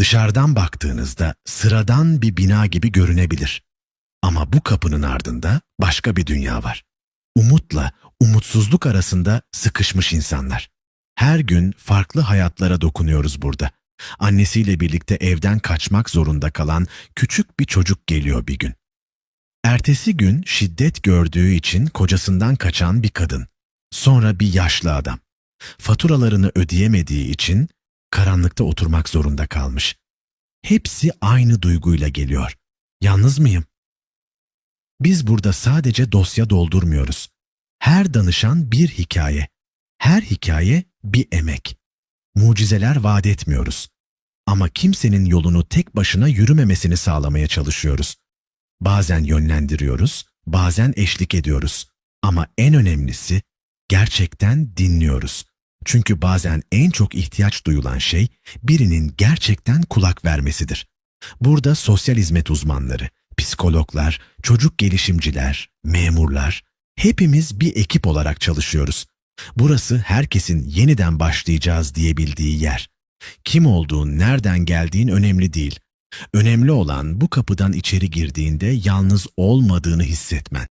Dışarıdan baktığınızda sıradan bir bina gibi görünebilir. Ama bu kapının ardında başka bir dünya var. Umutla umutsuzluk arasında sıkışmış insanlar. Her gün farklı hayatlara dokunuyoruz burada. Annesiyle birlikte evden kaçmak zorunda kalan küçük bir çocuk geliyor bir gün. Ertesi gün şiddet gördüğü için kocasından kaçan bir kadın. Sonra bir yaşlı adam. Faturalarını ödeyemediği için karanlıkta oturmak zorunda kalmış. Hepsi aynı duyguyla geliyor. Yalnız mıyım? Biz burada sadece dosya doldurmuyoruz. Her danışan bir hikaye. Her hikaye bir emek. Mucizeler vaat etmiyoruz. Ama kimsenin yolunu tek başına yürümemesini sağlamaya çalışıyoruz. Bazen yönlendiriyoruz, bazen eşlik ediyoruz. Ama en önemlisi gerçekten dinliyoruz. Çünkü bazen en çok ihtiyaç duyulan şey birinin gerçekten kulak vermesidir. Burada sosyal hizmet uzmanları, psikologlar, çocuk gelişimciler, memurlar, hepimiz bir ekip olarak çalışıyoruz. Burası herkesin yeniden başlayacağız diyebildiği yer. Kim olduğun, nereden geldiğin önemli değil. Önemli olan bu kapıdan içeri girdiğinde yalnız olmadığını hissetmen.